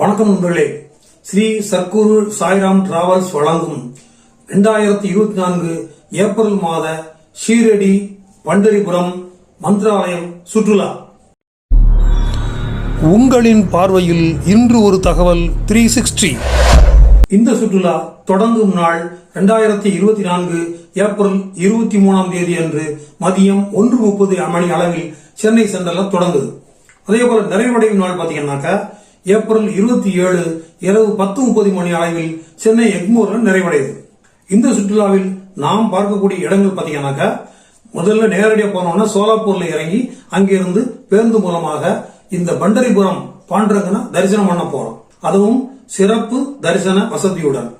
வணக்கம் நண்பர்களே. ஸ்ரீ சர்க்குரு சாய்ராம் டிராவல்ஸ் வழங்கும் 2024 இருபத்தி நான்கு ஏப்ரல் மாத ஷீரடி பண்டரிபுரம் மந்திராலயம் சுற்றுலா. உங்களின் பார்வையில் இன்று ஒரு தகவல் த்ரீ சிக்ஸ்டி இந்த சுற்றுலா தொடங்கும் நாள் 2024 இருபத்தி நான்கு ஏப்ரல் இருபத்தி மூணாம் தேதி அன்று மதியம் ஒன்று முப்பது மணி அளவில் சென்னை சென்டரில் தொடங்குது. அதே போல நிறைவடையும் நாள் பாத்தீங்கன்னாக்கா ஏப்ரல் இருபத்தி ஏழு இரவு பத்து முப்பது மணி அளவில் சென்னை எக்மோர்ல நிறைவடையுது. இந்த சுற்றுலாவில் நாம் பார்க்கக்கூடிய இடங்கள் பார்த்தீங்கன்னாக்கா முதல்ல நேரடியாக போனோம்னா சோலாப்பூர்ல இறங்கி அங்கிருந்து பேருந்து மூலமாக இந்த பண்டரிபுரம் பாண்டரங்கனை தரிசனம் பண்ண போறோம். அதுவும் சிறப்பு தரிசன வசதியுடன்.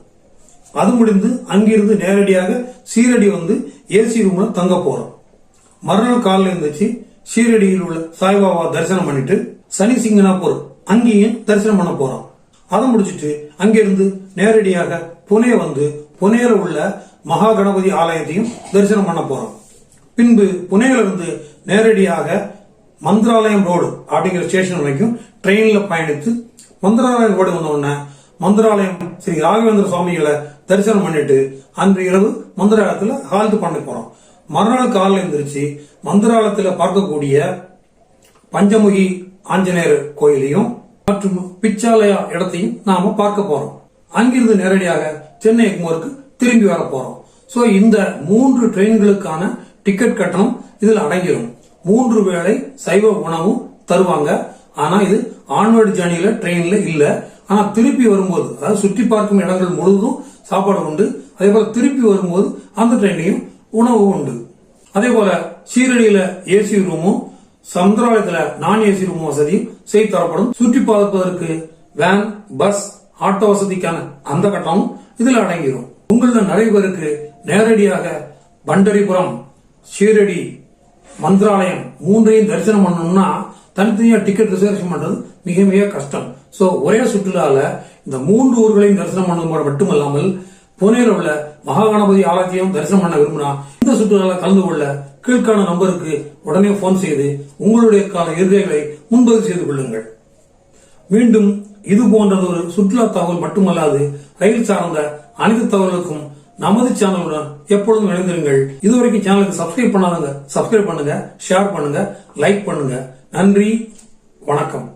அது முடிந்து அங்கிருந்து நேரடியாக சீரடி வந்து ஏசி ரூம்ல தங்க போறோம். மறுநாள் காலையில் இருந்துச்சு ஷீரடியில் உள்ள சாய்பாபா தரிசனம் பண்ணிட்டு சனி சிங்கனாப்பூர் அங்கேயும் தரிசனம் பண்ண போறோம். அதை முடிச்சிட்டு அங்கிருந்து நேரடியாக புனே வந்து புனேல உள்ள மகா கணபதி ஆலயத்தையும் தரிசனம் பண்ண போறோம். பின்பு புனேலிருந்து நேரடியாக மந்திராலயம் ரோடு அப்படிங்கிற ஸ்டேஷன் வரைக்கும் ட்ரெயின்ல பயணித்து மந்திராலயம் ரோடு வந்த உடனே மந்திராலயம் ஸ்ரீ ராகவேந்திர சுவாமிகளை தரிசனம் பண்ணிட்டு அன்று இரவு மந்திராலயத்தில் ஹால்ட் பண்ண போறோம். மறுநாள் காலையில் எழுந்திரிச்சு மந்திராலயத்தில் பார்க்கக்கூடிய பஞ்சமுகி ஆஞ்சநேயர் கோயிலையும் மற்றும் பிச்சாலயா இடத்தையும் நாம பார்க்க போறோம். அங்கிருந்து நேரடியாக சென்னை எக்மோருக்கு திரும்பி வர போறோம். சோ இந்த மூன்று ட்ரெயின்களுக்கான டிக்கெட் கட்டணம் இதில் அடங்கிடும் மூன்று வேளை சைவ உணவும் தருவாங்க. ஆனா இது ஆன்வர்டு ஜேர்னியில ட்ரெயின்ல இல்ல. ஆனா திருப்பி வரும்போது அதாவது சுற்றி பார்க்கும் இடங்கள் முழுவதும் சாப்பாடு உண்டு. அதே போல திருப்பி வரும்போது அந்த ட்ரெயின்லையும் உணவு உண்டு. அதே போல சீரடியில ஏசி ரூமும் சமுதாயத்துல நான் ஏசி ரூம் வசதியும் செய்து தரப்படும். சுற்றி பார்ப்பதற்கு வேன் பஸ் ஆட்டோ வசதிக்கான அந்த கட்டமும் இதுல அடங்கிடும் உங்கள நிறைய பேருக்கு நேரடியாக பண்டரிபுரம் ஷீரடி மந்திராலயம் மூன்றையும் தரிசனம் பண்ணணும்னா தனித்தனியா டிக்கெட் ரிசர்வேஷன் பண்றது மிக மிக கஷ்டம். சோ ஒரே சுற்றுலால இந்த மூன்று ஊர்களையும் தரிசனம் பண்ணது மட்டுமல்லாமல் புனேல உள்ள மகாகணபதி ஆலயத்தையும் தரிசனம் பண்ண விரும்பினா இந்த சுற்றுலால கலந்து கொள்ள கீழ்கான நம்பருக்கு உடனே போன் செய்து உங்களுடைய கால இருக்கைகளை முன்பதிவு செய்து கொள்ளுங்கள். மீண்டும் இது போன்றது ஒரு சுற்றுலா தகவல் மட்டுமல்லாது ரயில் சார்ந்த அனைத்து தகவலுக்கும் நமது சேனலுடன் எப்பொழுதும் இணைந்திருங்கள். இதுவரைக்கும் சேனலுக்கு சப்ஸ்கிரைப் பண்ணாதவங்க சப்ஸ்கிரைப் பண்ணுங்க ஷேர் பண்ணுங்க லைக் பண்ணுங்க. நன்றி வணக்கம்.